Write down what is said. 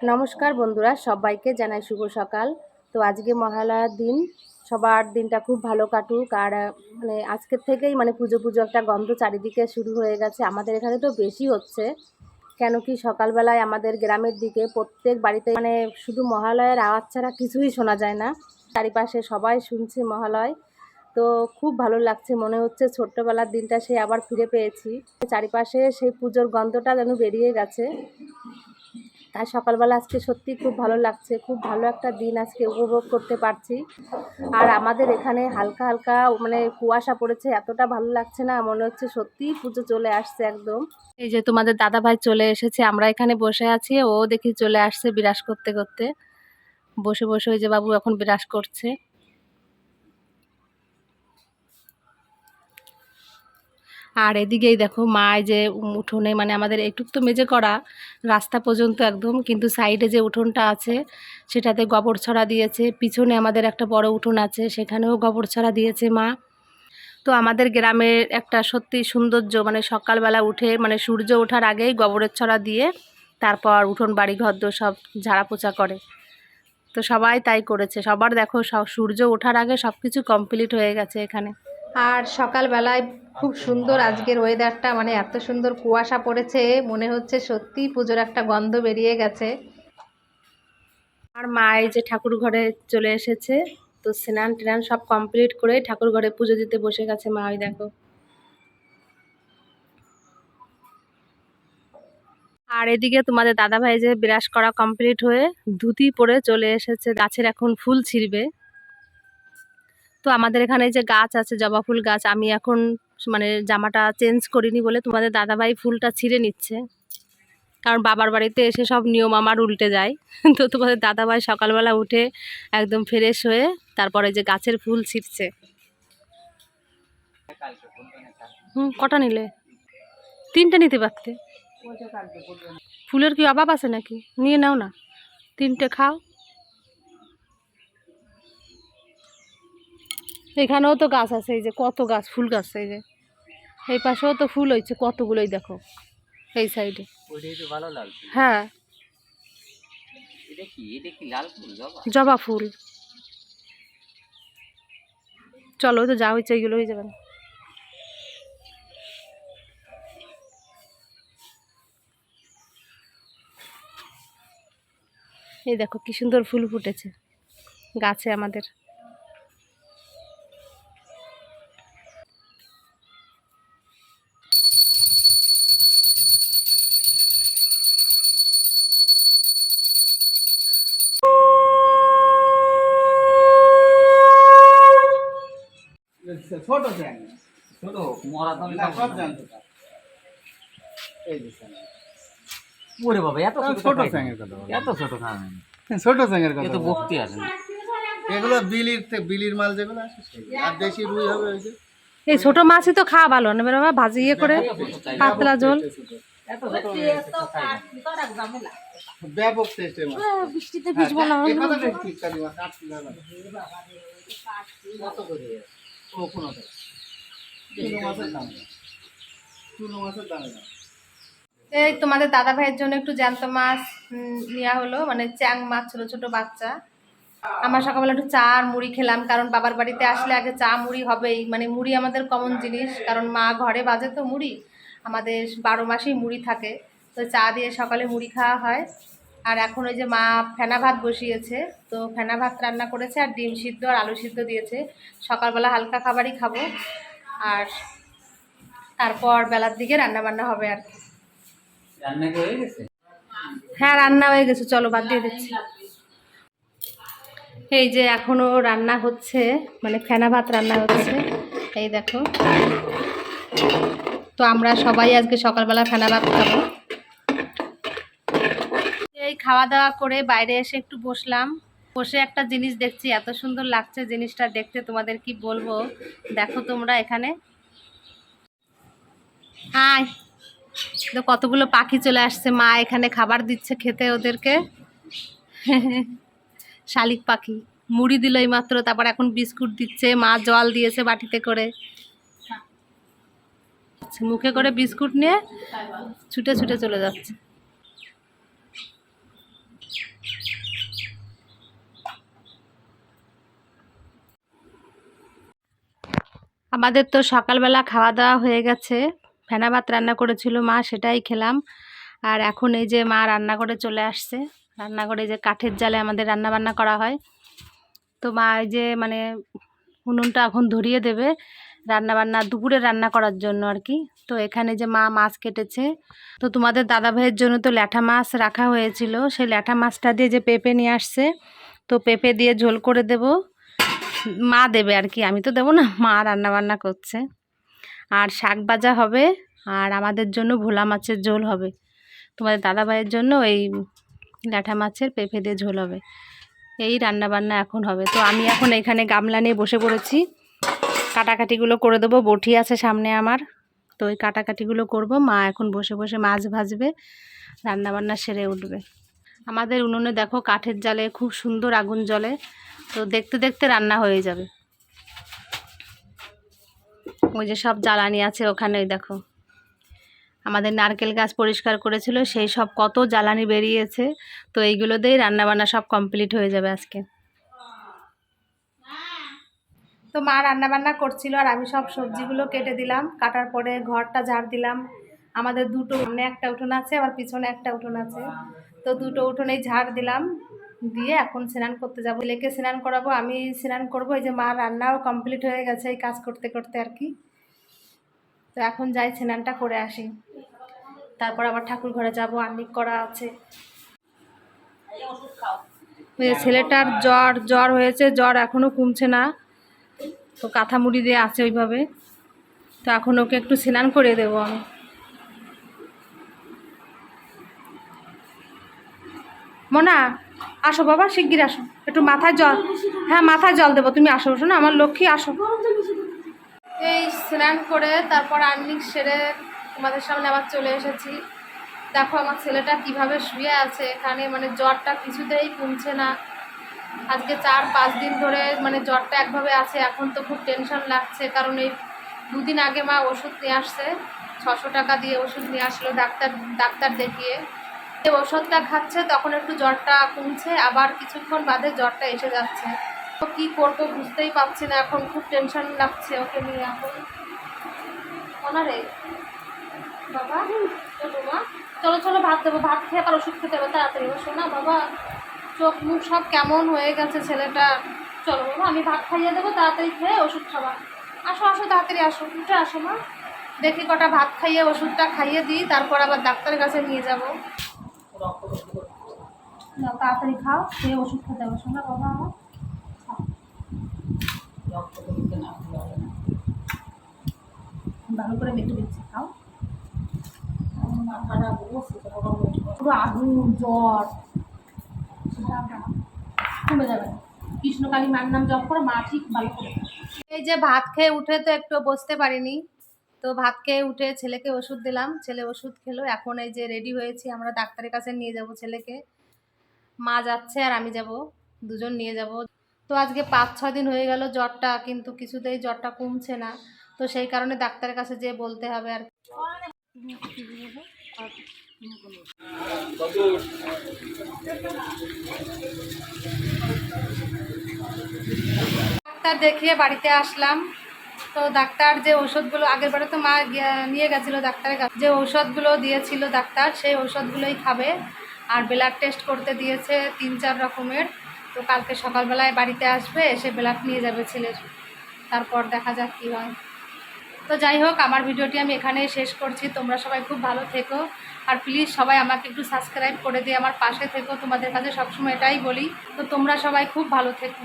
নমস্কার বন্ধুরা, সবাইকে জানাই শুভ সকাল। তো আজকে মহালয়ার দিন, সবার দিনটা খুব ভালো কাটুক। আর মানে আজকের থেকেই মানে পুজো পুজো একটা গন্ধ চারিদিকে শুরু হয়ে গেছে। আমাদের এখানে তো বেশি হচ্ছে, কেন কি সকালবেলায় আমাদের গ্রামের দিকে প্রত্যেক বাড়িতে মানে শুধু মহালয়ের আওয়াজ ছাড়া কিছুই শোনা যায় না। চারিপাশে সবাই শুনছে মহালয়। তো খুব ভালো লাগছে, মনে হচ্ছে ছোট্টবেলার দিনটা সে আবার ফিরে পেয়েছি। চারিপাশে সেই পুজোর গন্ধটা যেন বেরিয়ে গেছে। তাই সকালবেলা আজকে সত্যি খুব ভালো লাগছে, খুব ভালো একটা দিন আজকে উপভোগ করতে পারছি। আর আমাদের এখানে হালকা হালকা মানে কুয়াশা পড়েছে, এতটা ভালো লাগছে না, মনে হচ্ছে সত্যি পুজো চলে আসছে একদম। এই যে তোমাদের দাদা ভাই চলে এসেছে, আমরা এখানে বসে আছি, ও দেখি চলে আসছে বিরাজ করতে করতে। বসে বসে ওই যে বাবু এখন বিরাস করছে। আর এদিকেই দেখো মা যে উঠোনে মানে আমাদের একটু তো মেজে করা রাস্তা পর্যন্ত একদম, কিন্তু সাইডে যে উঠোনটা আছে সেটাতে গোবর ছড়া দিয়েছে। পিছনে আমাদের একটা বড় উঠোন আছে, সেখানেও গোবর ছড়া দিয়েছে মা। তো আমাদের গ্রামের একটা সত্যি সৌন্দর্য মানে সকালবেলা উঠে মানে সূর্য ওঠার আগেই গোবরের ছড়া দিয়ে তারপর উঠোন, বাড়ি, ঘর সব ঝাড়া পোছা করে। তো সবাই তাই করেছে। সবার দেখো সূর্য ওঠার আগে সব কিছু কমপ্লিট হয়ে গেছে এখানে। আর সকালবেলায় খুব সুন্দর আজকের ওয়েদারটা মানে এত সুন্দর কুয়াশা পড়েছে, মনে হচ্ছে সত্যিই পুজোর একটা গন্ধ বেরিয়ে গেছে। আর মা এই যে ঠাকুর ঘরে চলে এসেছে, তো স্নান টেনান সব কমপ্লিট করে ঠাকুর ঘরে পুজো দিতে বসে গেছে মা, ওই দেখো। আর এদিকে তোমাদের দাদা ভাই যে বিরাস করা কমপ্লিট হয়ে ধুতি পরে চলে এসেছে, গাছের এখন ফুল ছিঁড়বে। তো আমাদের এখানে যে গাছ আছে, জবা ফুল গাছ, আমি এখন মানে জামাটা চেঞ্জ করিনি বলে তোমাদের দাদাভাই ফুলটা ছিঁড়ে নিচ্ছে। কারণ বাবার বাড়িতে এসে সব নিয়ম আমার উল্টে যায়। তো তোমাদের দাদাভাই সকালবেলা উঠে একদম ফ্রেশ হয়ে তারপরে যে গাছের ফুল ছিঁড়ছে। হুম, কটা নিলে? তিনটে নিতে পারতে। ফুলের কি অভাব আছে নাকি? নিয়ে নাও না। তিনটে খাও। এখানেও তো গাছ আছে এই যে কত গাছ ফুল গাছ এই যে। এই পাশেও তো ফুল হয়েছে কতগুলোই দেখো এই সাইডে হ্যাঁ। জবা? ফুল। চলো তো যা হয়েছে এইগুলো হয়ে যাবে না। এই দেখো কি সুন্দর ফুল ফুটেছে গাছে আমাদের। ছোট চ্যাং ছোট মরা তো না সব জানতো। এই যে ওরে বাবা এত ছোট ছোট খাই না। চ্যাংয়ের কথা এত ছোট খাবে ছোট চ্যাংয়ের কথা তো বলো। আছে। এগুলো বিলির থেকে বিলির মাল যেগুলো আছে আর দেশি রুই হবে ওই যে। এই ছোট মাছই তো খাওয়া ভালো না বাবা ভাজি ইয়ে করে পাতলা ঝোল। ব্যাপক বৃষ্টিতে ও পনেরো টাকা। চুনো মাছের দাম। চুনো মাছের দাম এই তোমাদের দাদা ভাইয়ের জন্য একটু জ্যান্ত মাছ নেওয়া হলো মানে চ্যাং মাছ ছোট ছোট বাচ্চা। আমার সকালবেলা একটু চা আর মুড়ি খেলাম কারণ বাবার বাড়িতে আসলে আগে চা মুড়ি হবেই। মানে মুড়ি আমাদের কমন জিনিস কারণ মা ঘরে বাজে তো মুড়ি। আমাদের বারো মাসেই মুড়ি থাকে তো চা দিয়ে সকালে মুড়ি খাওয়া হয়। আর এখন ওই যে মা ফেনা ভাত বসিয়েছে তো ফেনা ভাত রান্না করেছে আর ডিম সিদ্ধ আর আলু সিদ্ধ দিয়েছে। সকালবেলা হালকা খাবারই খাব। আর তারপর বেলার দিকে রান্না বান্না হবে আর কি। হয়ে হ্যাঁ রান্না হয়ে গেছে চলো বাদ দিয়ে দিচ্ছি। এই যে এখনও রান্না হচ্ছে মানে ফেনা ভাত রান্না হচ্ছে। এই দেখো। তো আমরা সবাই আজকে সকালবেলা ফেনা ভাত খাব। এই খাওয়া দাওয়া করে বাইরে এসে একটু বসলাম। বসে একটা জিনিস দেখছি, এত সুন্দর লাগছে জিনিসটা দেখতে, তোমাদের কি বলব? দেখো তোমরা এখানে। হাই, তো কতগুলো পাখি চলে আসছে, মা এখানে খাবার দিচ্ছে খেতে ওদেরকে। শালিক পাখি, মুড়ি দিল এই মাত্র তারপর এখন বিস্কুট দিচ্ছে, মা জল দিয়েছে বাটিতে করে। মুখে করে বিস্কুট নিয়ে ছুটে ছুটে চলে যাচ্ছে। আমাদের তো সকালবেলা খাওয়া দাওয়া হয়ে গেছে। ফেনা ভাত রান্না করেছিল মা, সেটাই খেলাম। আর এখন এই যে মা রান্না করে চলে আসছে। রান্না করে যে কাঠের জালে আমাদের রান্না বান্না করা হয়। তো মা এই যে মানে উনুনটা এখন ধরিয়ে দেবে রান্না বান্না দুপুরে রান্না করার জন্য আর কি। তো এখানে যে মা মাছ কেটেছে। তো তোমাদের দাদা ভাইয়ের জন্য তো ল্যাঠা মাছ রাখা হয়েছিল। সেই ল্যাঠা মাছটা দিয়ে যে পেঁপে নিয়ে আসছে, তো পেঁপে দিয়ে ঝোল করে দেব। মা দেবে আর কি, আমি তো দেবো না, মা রান্না বান্না করছে। আর শাক ভাজা হবে, আর আমাদের জন্য ভোলা মাছের ঝোল হবে। তোমাদের দাদা ভাইয়ের জন্য এই ল্যাঠা মাছের পেঁপে দিয়ে ঝোল হবে। এই রান্না বান্না এখন হবে। তো আমি এখন এখানে গামলা নিয়ে বসে পড়েছি। কাটাকাটিগুলো করে দেবো, বটি আছে সামনে আমার। তো ওই কাটাকাটিগুলো করব, মা এখন বসে বসে মাছ ভাজবে, রান্নাবান্না সেরে উঠবে। আমাদের উনুনে দেখো কাঠের জালে খুব সুন্দর আগুন জ্বলে। তো দেখতে দেখতে রান্না হয়ে যাবে। ওই যে সব জ্বালানি আছে ওখানে দেখো। আমাদের নারকেল গাছ পরিষ্কার করেছিল, সেই সব কত জ্বালানি বেরিয়েছে, তো এইগুলো দিয়েই রান্নাবান্না সব কমপ্লিট হয়ে যাবে আজকে। তো মা রান্নাবান্না করছিল আর আমি সব সবজিগুলো কেটে দিলাম, কাটার পরে ঘরটা ঝাড় দিলাম। আমাদের দুটো সামনে একটা উঠোন আছে, আবার পিছনে একটা উঠোন আছে। তো দুটো উঠোনেই ঝাড় দিলাম। দিয়ে এখন স্নান করতে যাব। লেকে স্নান করাবো, আমি স্নান করব। এই যে মা রান্নাও কমপ্লিট হয়ে গেছে এই কাজ করতে করতে আর কি। তো এখন যাই স্নানটা করে আসি। তারপর আবার ঠাকুর ঘরে যাব আর্নিক করা আছে। ছেলেটার জ্বর জ্বর হয়েছে, জ্বর এখনও কমছে না। তো কাঁথা মুড়ি দিয়ে আছে ওইভাবে। তো এখন ওকে একটু স্নান করে দেবো আমি। মনা, আসো বাবা, শিগগির আসো। একটু মাথায় জল। হ্যাঁ মাথায় জল দেবো, তুমি আসো, শোনো, আমার লক্ষ্মী আসো। এই স্নান করে তারপর আর্নিক সেরে তোমাদের সামনে আবার চলে এসেছি। দেখো আমার ছেলেটা কীভাবে শুয়ে আছে, এখানে মানে জ্বরটা কিছুতেই কমছে না। আজকে চার, পাঁচ দিন ধরে মানে জ্বরটা একভাবে আছে, এখন তো খুব টেনশন লাগছে, কারণ এই দুদিন আগে মা ওষুধ নিয়ে আসছে, ছশো টাকা দিয়ে ওষুধ নিয়ে আসলো ডাক্তার ডাক্তার দেখিয়ে। ওষুধটা খাচ্ছে, তখন একটু জ্বরটা কমছে, আবার কিছুক্ষণ বাদে জ্বরটা এসে যাচ্ছে। তো কী করব বুঝতেই পারছি না, এখন খুব টেনশন লাগছে ওকে নিয়ে। এখন ওনারে বাবা মা চলো চলো, ভাত দেবো, ভাত খেয়ে আবার ওষুধ খেতে হবে, তাড়াতাড়ি ও না বাবা। চোখ মুখ সব কেমন হয়ে গেছে ছেলেটা। চলো বাবা, আমি ভাত খাইয়ে দেবো, তাড়াতাড়ি খেয়ে ওষুধ খাবা। আসো আসো, তাড়াতাড়ি আসো, উঠে আসো মা। দেখি কটা ভাত খাইয়ে, ওষুধটা খাইয়ে দিই, তারপর আবার ডাক্তারের কাছে নিয়ে যাব। নাও, তাড়াতাড়ি খাও খেয়ে ওষুধ খেতে হবে শোনা বাবা আমার ভালো করে মেখে দিচ্ছি খাও। পুরো আগুন জ্বর কমে যাবে কৃষ্ণকালী মার নাম জপ করে মা ঠিক ভালো করে। এই যে ভাত খেয়ে উঠে তো একটু বসতে পারিনি। তো ভাত খেয়ে উঠে ছেলেকে ওষুধ দিলাম। ছেলে ওষুধ খেলো। এখন এই যে রেডি হয়েছি, আমরা ডাক্তারের কাছে নিয়ে যাব ছেলেকে। মা যাচ্ছে আর আমি যাব, দুজন নিয়ে যাব। তো আজকে পাঁচ ছ দিন হয়ে গেল জ্বরটা, কিন্তু কিছুতেই জ্বরটা কমছে না। তো সেই কারণে ডাক্তারের কাছে যেয়ে বলতে হবে আর ডাক্তার দেখিয়ে বাড়িতে আসলাম। তো ডাক্তার যে ওষুধগুলো আগের বারে তো মা নিয়ে গেছিল ডাক্তারের কাছে, যে ওষুধগুলো দিয়েছিল ডাক্তার, সেই ওষুধগুলোই খাবে। আর ব্লাড টেস্ট করতে দিয়েছে তিন চার রকমের। তো কালকে সকালবেলায় বাড়িতে আসবে, এসে ব্লাড নিয়ে যাবে ছেলের। তারপর দেখা যাক কী হয়। তো যাই হোক, আমার ভিডিওটি আমি এখানেই শেষ করছি। তোমরা সবাই খুব ভালো থেকো। আর প্লিজ সবাই আমাকে একটু সাবস্ক্রাইব করে দিয়ে আমার পাশে থেকো। তোমাদের কাছে সবসময় এটাই বলি। তো তোমরা সবাই খুব ভালো থেকো।